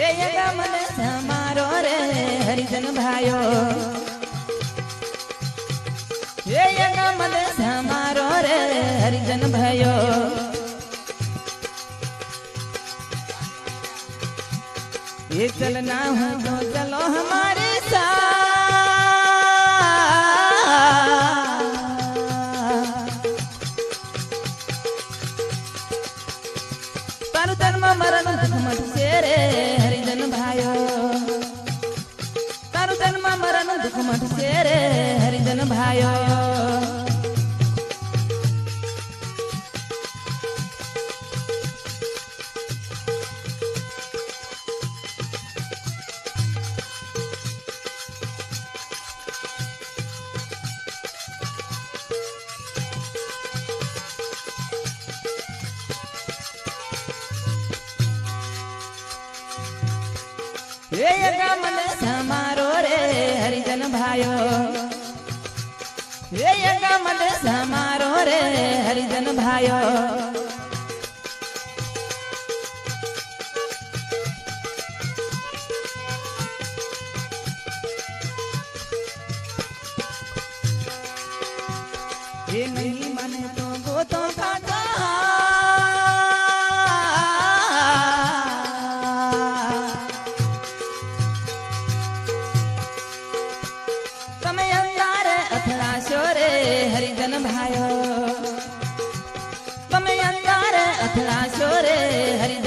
ગમન સમારો રે હરિજન ભાઈઓ હે ગમન સમારો રે હરિજન ભાઈઓ मरण घुमट रे એ મને સમારો રે હરિજન ભાઈઓ એ મને સમારો રે હરિજન ભાઈઓ એ નહીં મને તો ગોતો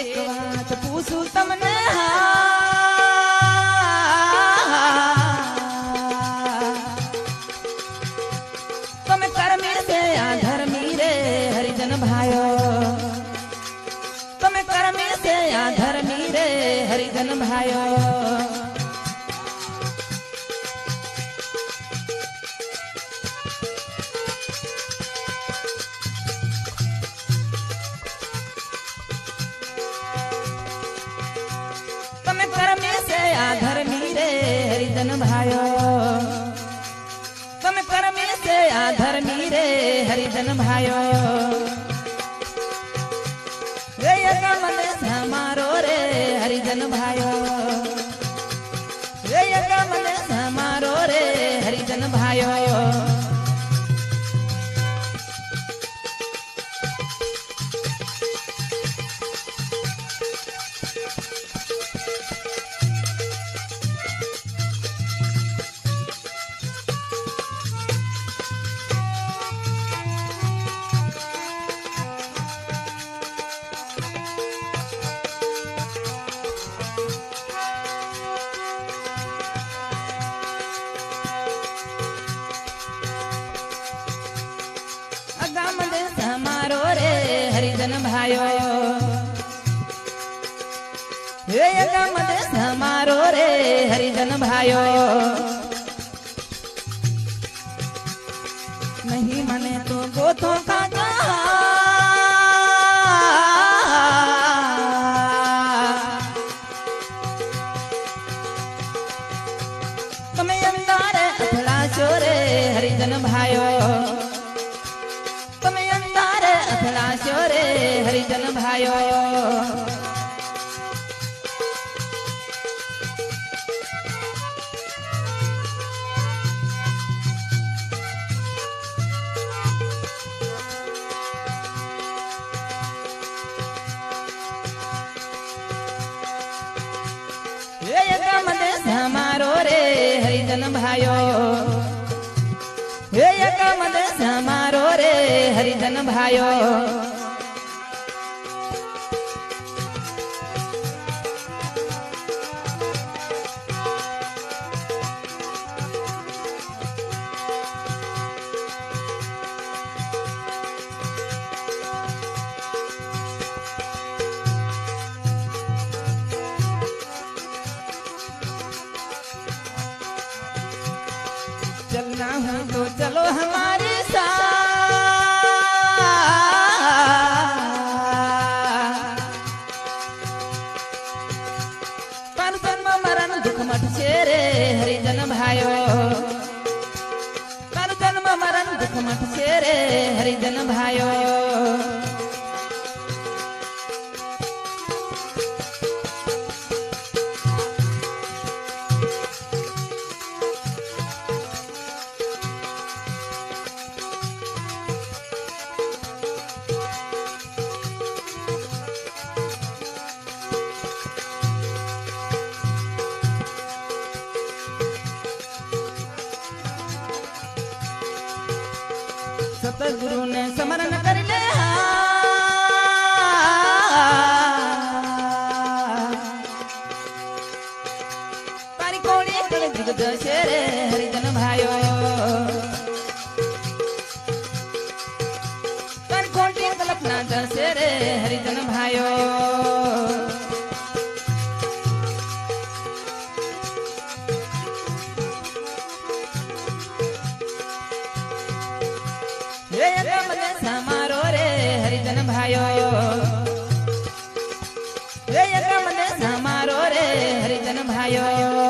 એક વાત પૂછું તમને તમે કર્મી છે આ ધર્મી રે હરિજન ભાયો તમે કર્મી છે આ ધર્મી રે હરિજન ભાયો વચન ભાયો તમે પરમેશે આ ધર્મી રે હરિજન ભાયો जन भायो एकम रे हरिजन भायो नहीं मने तो गोथों का તમે અંધારે અથડા हरिजन भायो हमारो तो रे हरिजन भायो हमारो तो रे हरिजन भायो चलना हो तो चलो हमारे साथ સતગુરુને સમરણ કરી લે તારી કોળી કળ જગત છે રે હરિજન ભાઈઓ તારી કોળી કલ્પના જશે રે હરિજન ભાઈઓ हयो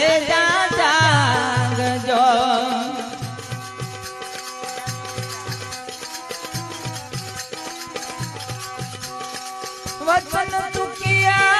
રે સાંગજો વચન ચૂકિયા